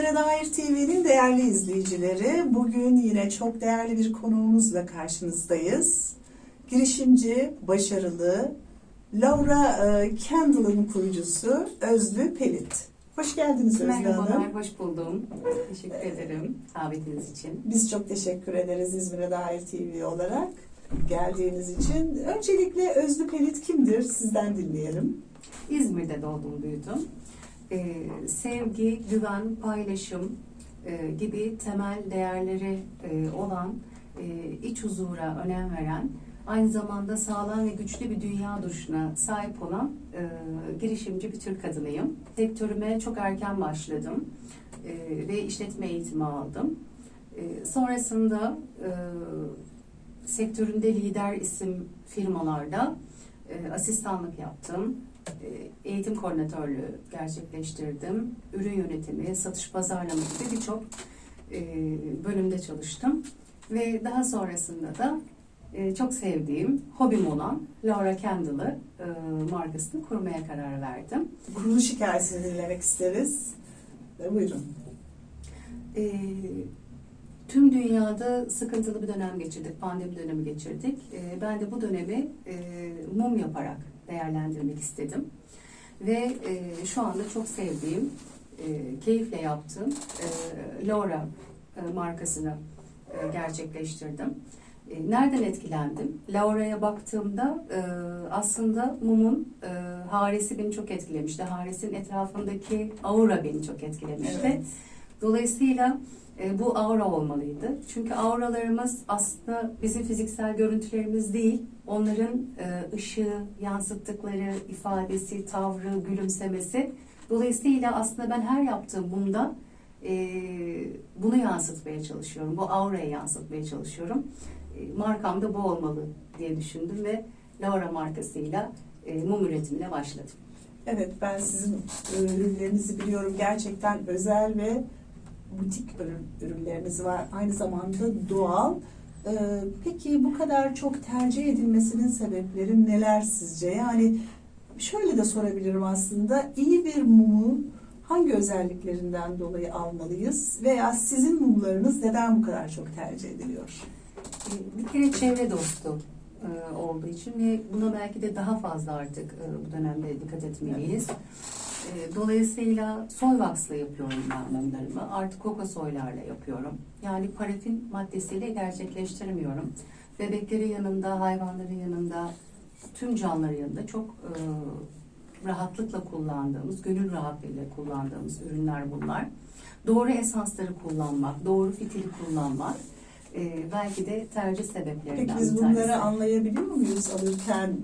İzmir'e dair TV'nin değerli izleyicileri, bugün yine çok değerli bir konuğumuzla karşınızdayız. Girişimci, başarılı, Laura e, Candle'ın kurucusu Özlü Pelit. Hoş geldiniz Özlü Hanım. Merhabalar, hoş buldum. Teşekkür ederim davetiniz için. Biz çok teşekkür ederiz İzmir'e dair TV olarak geldiğiniz için. Öncelikle Özlü Pelit kimdir? Sizden dinleyelim. İzmir'de doğdum, büyüdüm. Ee, sevgi, güven, paylaşım e, gibi temel değerleri e, olan, e, iç huzura önem veren, aynı zamanda sağlam ve güçlü bir dünya duruşuna sahip olan e, girişimci bir Türk kadınıyım. Sektörüme çok erken başladım e, ve işletme eğitimi aldım. E, sonrasında e, sektöründe lider isim firmalarda e, asistanlık yaptım. E, eğitim koordinatörlüğü gerçekleştirdim. Ürün yönetimi, satış pazarlama gibi birçok e, bölümde çalıştım. Ve daha sonrasında da e, çok sevdiğim, hobim olan Laura e, markasını kurmaya karar verdim. Kuruluş hikayesini dinlemek isteriz. Buyurun. E, tüm dünyada sıkıntılı bir dönem geçirdik, pandemi dönemi geçirdik. E, ben de bu dönemi e, mum yaparak değerlendirmek istedim. Ve e, şu anda çok sevdiğim, e, keyifle yaptığım e, Laura e, markasını e, gerçekleştirdim. E, nereden etkilendim? Laura'ya baktığımda e, aslında mumun e, haresi beni çok etkilemişti. Haresinin etrafındaki aura beni çok etkilemişti. Evet. Dolayısıyla e, bu aura olmalıydı. Çünkü auralarımız aslında bizim fiziksel görüntülerimiz değil, onların e, ışığı, yansıttıkları ifadesi, tavrı, gülümsemesi. Dolayısıyla aslında ben her yaptığım bunda e, bunu yansıtmaya çalışıyorum, bu aurayı yansıtmaya çalışıyorum. E, markam da bu olmalı diye düşündüm ve Laura markasıyla e, mum üretimine başladım. Evet ben sizin e, ürünlerinizi biliyorum. Gerçekten özel ve butik ürün, ürünleriniz var. Aynı zamanda doğal. E, Peki bu kadar çok tercih edilmesinin sebepleri neler sizce? Yani şöyle de sorabilirim aslında. İyi bir mumu hangi özelliklerinden dolayı almalıyız? Veya sizin mumlarınız neden bu kadar çok tercih ediliyor? E, Bir kere çevre dostu e, olduğu için ve buna belki de daha fazla artık e, bu dönemde dikkat etmeliyiz. E, Dolayısıyla soy vaksla yapıyorum ben mumlarımı. Artık kokosoylarla yapıyorum. Yani parafin maddesiyle gerçekleştirmiyorum. Bebeklerin yanında, hayvanların yanında, tüm canlıların yanında çok e, rahatlıkla kullandığımız, gönül rahatlığıyla kullandığımız ürünler bunlar. Doğru esansları kullanmak, doğru fitili kullanmak e, belki de tercih sebeplerinden Peki biz tanesi. bunları anlayabiliyor muyuz alırken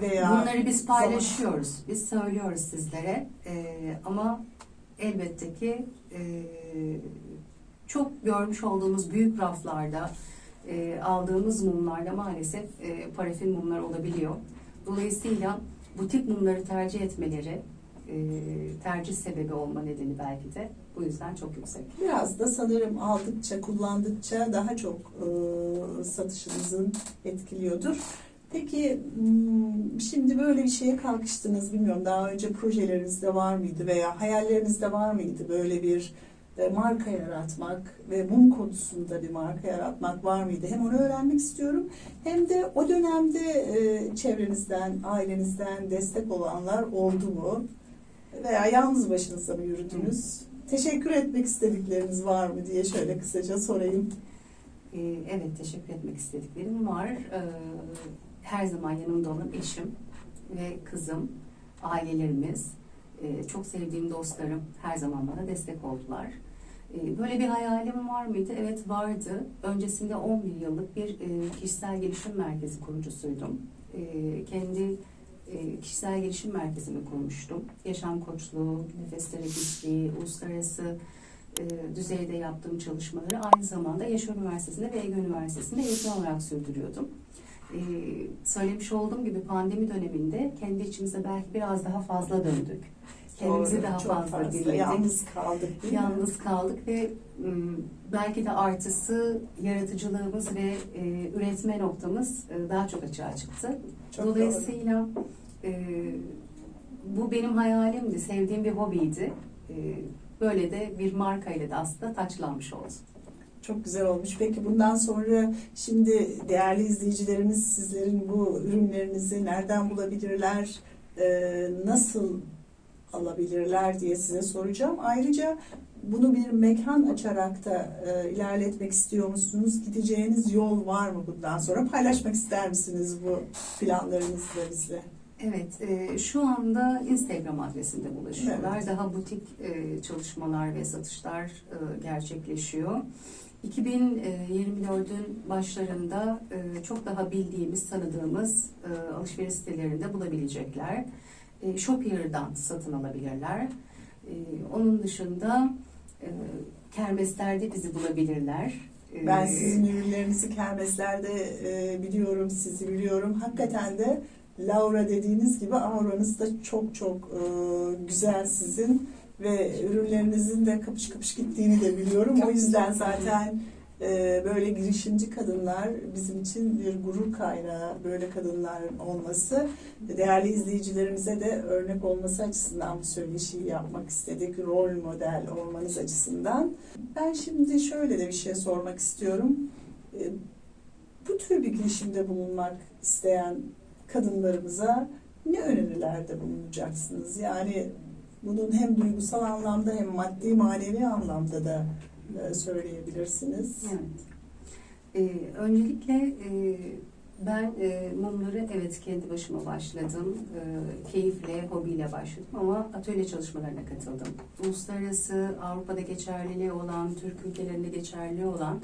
veya Bunları biz paylaşıyoruz, biz söylüyoruz sizlere E, ama elbette ki e, çok görmüş olduğumuz büyük raflarda e, aldığımız mumlarda maalesef e, parafin mumlar olabiliyor. Dolayısıyla bu tip mumları tercih etmeleri e, tercih sebebi olma nedeni belki de bu yüzden çok yüksek. Biraz da sanırım aldıkça, kullandıkça daha çok e, satışınızın etkiliyordur. Peki hmm, şimdi böyle bir şeye kalkıştınız bilmiyorum daha önce projelerinizde var mıydı veya hayallerinizde var mıydı böyle bir e, marka yaratmak ve mum konusunda bir marka yaratmak var mıydı? Hem onu öğrenmek istiyorum hem de o dönemde e, çevrenizden, ailenizden destek olanlar oldu mu? Veya yalnız başınıza mı yürüdünüz? Teşekkür etmek istedikleriniz var mı diye şöyle kısaca sorayım. E, evet teşekkür etmek istediklerim var. Her zaman yanımda olan eşim ve kızım, ailelerimiz, e, çok sevdiğim dostlarım her zaman bana destek oldular. E, Böyle bir hayalim var mıydı? Evet vardı. Öncesinde 11 yıllık bir e, kişisel gelişim merkezi kurucusuydum. E, Kendi e, kişisel gelişim merkezimi kurmuştum. Yaşam koçluğu, nefes terapistliği, uluslararası e, düzeyde yaptığım çalışmaları aynı zamanda Yaşar Üniversitesi'nde ve Ege Üniversitesi'nde eğitim olarak sürdürüyordum. E, söylemiş olduğum gibi pandemi döneminde kendi içimize belki biraz daha fazla döndük. Kendimizi Doğru, daha çok fazla, dinledik. Yalnız kaldık değil mi? Yalnız kaldık ve m, belki de artısı yaratıcılığımız ve e, üretme noktamız e, daha çok açığa çıktı. Çok Dolayısıyla e, bu benim hayalimdi, sevdiğim bir hobiydi. E, Böyle de bir marka ile de aslında taçlanmış oldu. Çok güzel olmuş. Peki bundan sonra şimdi değerli izleyicilerimiz sizlerin bu ürünlerinizi nereden bulabilirler, e, nasıl alabilirler diye size soracağım. Ayrıca bunu bir mekan açarak da e, ilerletmek istiyor musunuz? Gideceğiniz yol var mı bundan sonra? Paylaşmak ister misiniz bu planlarınızla bizle? Evet, e, şu anda Instagram adresinde buluşuyorlar. Evet. Daha butik e, çalışmalar ve satışlar e, gerçekleşiyor. 2024'ün başlarında e, çok daha bildiğimiz, tanıdığımız e, alışveriş sitelerinde bulabilecekler. E, Shopier'dan satın alabilirler. Onun dışında kermeslerde bizi bulabilirler. Ben sizin ürünlerinizi kermeslerde biliyorum, sizi biliyorum. Hakikaten de Laura dediğiniz gibi auranız da çok çok güzel sizin ve ürünlerinizin de kapış kapış gittiğini de biliyorum. O yüzden zaten e, böyle girişimci kadınlar bizim için bir gurur kaynağı böyle kadınların olması. Değerli izleyicilerimize de örnek olması açısından bu söyleşiyi yapmak istedik. Rol model olmanız açısından. Ben şimdi şöyle de bir şey sormak istiyorum. E, Bu tür bir girişimde bulunmak isteyen kadınlarımıza ne önerilerde bulunacaksınız? Yani bunun hem duygusal anlamda hem maddi manevi anlamda da e, söyleyebilirsiniz. Evet. Ee, öncelikle e, ben e, mumları evet kendi başıma başladım. E, keyifle, hobiyle başladım ama atölye çalışmalarına katıldım. Uluslararası Avrupa'da geçerliliği olan, Türk ülkelerinde geçerli olan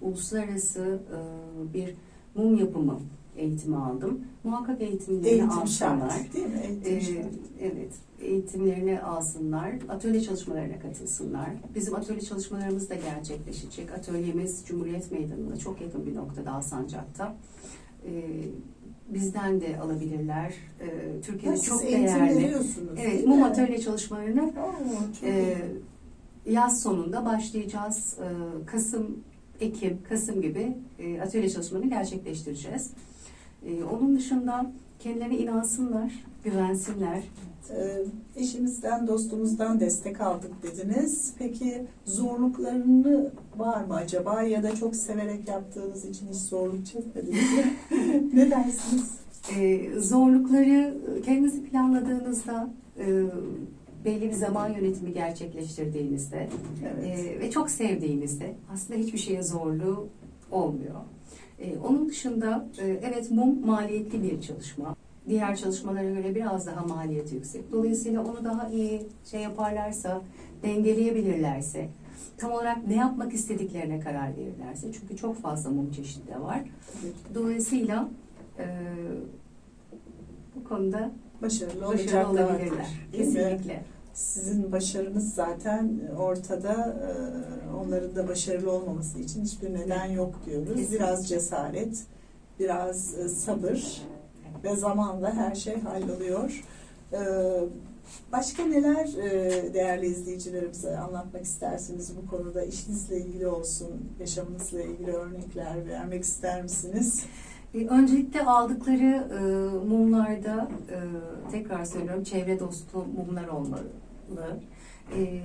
uluslararası e, bir mum yapımı eğitimi aldım. Muhakkak eğitimlerini Eğitim alsınlar. şart değil mi? Eğitim Ee, şart. evet, eğitimlerini alsınlar, atölye çalışmalarına katılsınlar. Bizim atölye çalışmalarımız da gerçekleşecek. Atölyemiz Cumhuriyet Meydanı'na çok yakın bir noktada Alsancak'ta. Ee, bizden de alabilirler. Ee, Türkiye'de siz çok değerli. Evet, mum atölye Oo, ee, iyi. yaz sonunda başlayacağız. Ee, Kasım, Ekim, Kasım gibi e, atölye çalışmalarını gerçekleştireceğiz. Ee, onun dışında kendilerine inansınlar, güvensinler. Ee, eşimizden, dostumuzdan destek aldık dediniz. Peki zorluklarını var mı acaba ya da çok severek yaptığınız için hiç zorluk çekmediniz mi? ne dersiniz? Ee, zorlukları kendinizi planladığınızda, e, belli bir zaman yönetimi gerçekleştirdiğinizde Evet. e, ve çok sevdiğinizde aslında hiçbir şeye zorluğu olmuyor. E, onun dışında e, evet mum maliyetli bir çalışma. Diğer çalışmalara göre biraz daha maliyeti yüksek. Dolayısıyla onu daha iyi şey yaparlarsa, dengeleyebilirlerse, tam olarak ne yapmak istediklerine karar verirlerse. Çünkü çok fazla mum çeşidi de var. Dolayısıyla e, bu konuda Başarılı, başarılı olabilirler. Kesinlikle. Sizin başarınız zaten ortada. Ee, Onların da başarılı olmaması için hiçbir neden yok diyoruz. Biraz cesaret, biraz e, sabır ve zamanla her şey halloluyor. Başka neler e, değerli izleyicilerimize anlatmak istersiniz bu konuda? İşinizle ilgili olsun, yaşamınızla ilgili örnekler vermek ister misiniz? E, Öncelikle aldıkları e, mumlarda e, tekrar söylüyorum çevre dostu mumlar olmalı. E,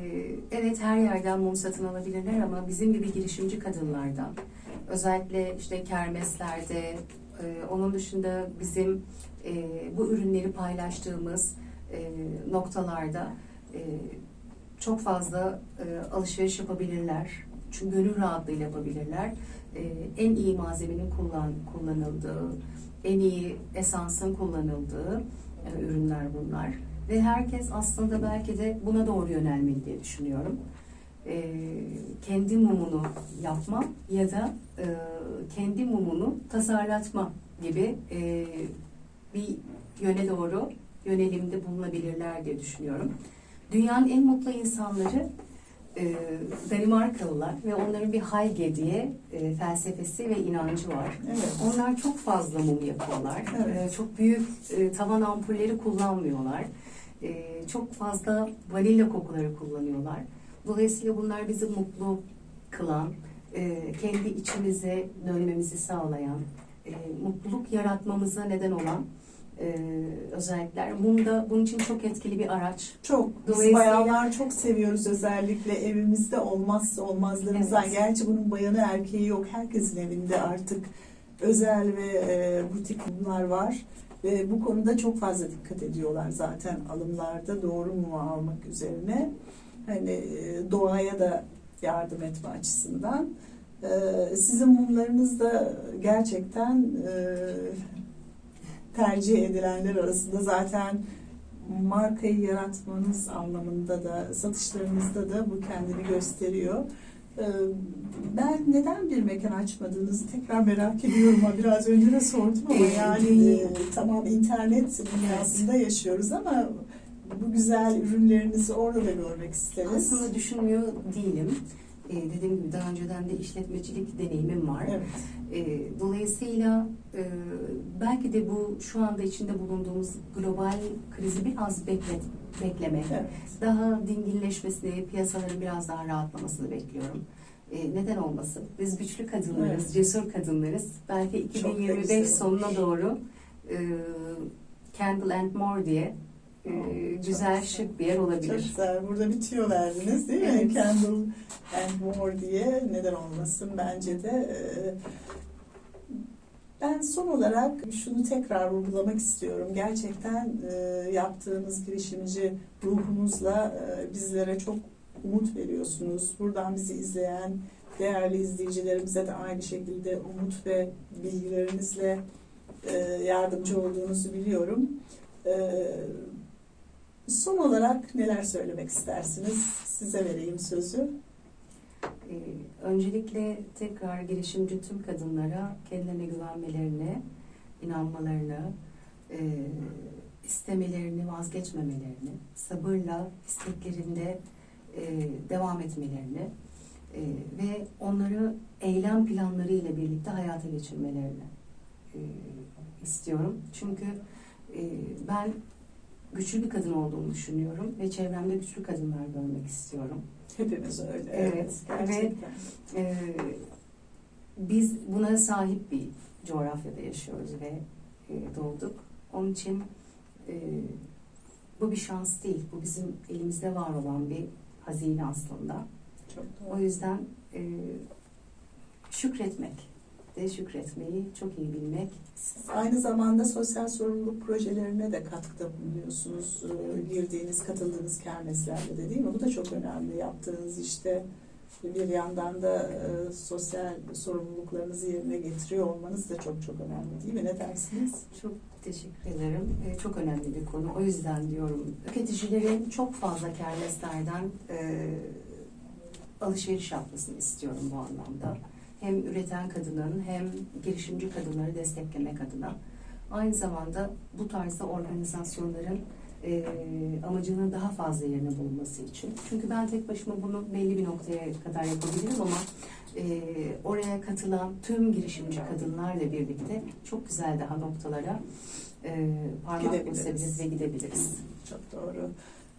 evet her yerden mum satın alabilirler ama bizim gibi girişimci kadınlardan özellikle işte kermeslerde e, onun dışında bizim e, bu ürünleri paylaştığımız e, noktalarda e, çok fazla e, alışveriş yapabilirler. Çünkü gönül rahatlığıyla yapabilirler. E, en iyi malzemenin kullan, kullanıldığı, en iyi esansın kullanıldığı e, ürünler bunlar. Ve herkes aslında belki de buna doğru yönelmeli diye düşünüyorum. E, kendi mumunu yapma ya da e, kendi mumunu tasarlatma gibi e, bir yöne doğru yönelimde bulunabilirler diye düşünüyorum. Dünyanın en mutlu insanları e, Danimarkalılar ve onların bir Hayge diye e, felsefesi ve inancı var. Evet. Onlar çok fazla mum yapıyorlar. Evet. E, çok büyük e, tavan ampulleri kullanmıyorlar. E, çok fazla vanilya kokuları kullanıyorlar. Dolayısıyla bunlar bizi mutlu kılan, e, kendi içimize dönmemizi sağlayan, e, mutluluk yaratmamıza neden olan e, özellikler. Mum da bunun için çok etkili bir araç. Çok. Biz bayanlar çok seviyoruz özellikle evimizde olmazsa olmazlarımızdan. Evet. Gerçi bunun bayanı erkeği yok. Herkesin evinde artık özel ve e, butik mumlar var. Ve bu konuda çok fazla dikkat ediyorlar zaten alımlarda doğru mumu almak üzerine. Hani e, doğaya da yardım etme açısından. E, sizin mumlarınız da gerçekten e, tercih edilenler arasında zaten markayı yaratmanız anlamında da satışlarınızda da bu kendini gösteriyor. Ben neden bir mekan açmadığınızı tekrar merak ediyorum. Biraz önce de sordum ama yani tamam internet dünyasında yaşıyoruz ama bu güzel ürünlerinizi orada da görmek isteriz. Aslında düşünmüyor değilim. E, dediğim gibi daha önceden de işletmecilik deneyimim var. Evet. E, dolayısıyla e, belki de bu şu anda içinde bulunduğumuz global krizi biraz beklet, beklemek. Evet. Daha dinginleşmesini, piyasaların biraz daha rahatlamasını bekliyorum. E, neden olmasın? Biz güçlü kadınlarız, Evet. cesur kadınlarız. Belki Çok da 2025 güzel sonuna doğru e, Candle and More diye e, Çok güzel, güzel. şık bir yer Çok olabilir. güzel. Burada bitiyor verdiniz değil mi? Evet. Candle and More diye neden olmasın bence de. Ee, Ben son olarak şunu tekrar vurgulamak istiyorum. Gerçekten e, yaptığınız girişimci ruhunuzla e, bizlere çok umut veriyorsunuz. Buradan bizi izleyen değerli izleyicilerimize de aynı şekilde umut ve bilgilerinizle e, yardımcı olduğunuzu biliyorum. E, Son olarak neler söylemek istersiniz? Size vereyim sözü. Ee, öncelikle tekrar girişimci tüm kadınlara kendilerine güvenmelerini, inanmalarını, e, istemelerini, vazgeçmemelerini, sabırla isteklerinde e, devam etmelerini e, ve onları eylem planları ile birlikte hayata geçirmelerini e, istiyorum. Çünkü e, ben güçlü bir kadın olduğumu düşünüyorum ve çevremde güçlü kadınlar görmek istiyorum. Hepimiz öyle. Evet, gerçekten. Ee, biz buna sahip bir coğrafyada yaşıyoruz ve e, doğduk. Onun için e, bu bir şans değil. Bu bizim elimizde var olan bir hazine aslında. Çok O doğru. yüzden e, şükretmek de şükretmeyi çok iyi bilmek. Siz aynı zamanda sosyal sorumluluk projelerine de katkıda bulunuyorsunuz. Ee, Girdiğiniz, katıldığınız kermeslerde de değil mi? Bu da çok önemli. Yaptığınız işte bir yandan da e, sosyal sorumluluklarınızı yerine getiriyor olmanız da çok çok önemli değil mi? Ne dersiniz? Çok teşekkür ederim. Ee, çok önemli bir konu. O yüzden diyorum tüketicilerin çok fazla kermeslerden e, alışveriş yapmasını istiyorum bu anlamda. Hem üreten kadının hem girişimci kadınları desteklemek adına. Aynı zamanda bu tarzda organizasyonların e, amacının daha fazla yerine bulunması için. Çünkü ben tek başıma bunu belli bir noktaya kadar yapabilirim ama e, oraya katılan tüm girişimci kadınlarla birlikte çok güzel daha noktalara e, parmak basabiliriz ve gidebiliriz. Çok doğru.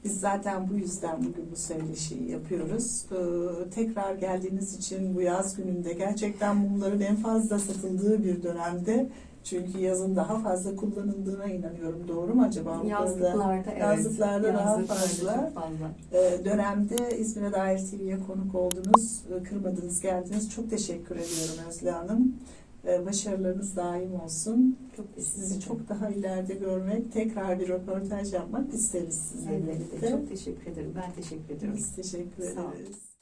Biz zaten bu yüzden bugün bu söyleşiyi yapıyoruz. Ee, tekrar geldiğiniz için bu yaz gününde gerçekten mumların en fazla satıldığı bir dönemde çünkü yazın daha fazla kullanıldığına inanıyorum. Doğru mu acaba? Yazlıklarda evet. Yazlıklarda daha fazla. fazla. Ee, dönemde İzmir'e dair TV'ye konuk oldunuz, kırmadınız, geldiniz. Çok teşekkür ediyorum Özle Hanım. Ee, Başarılarınız daim olsun. Çok Sizi çok daha ileride görmek, tekrar bir röportaj yapmak isteriz sizinle Elbette. birlikte. Çok teşekkür ederim. Ben teşekkür ediyorum. Biz teşekkür ederiz.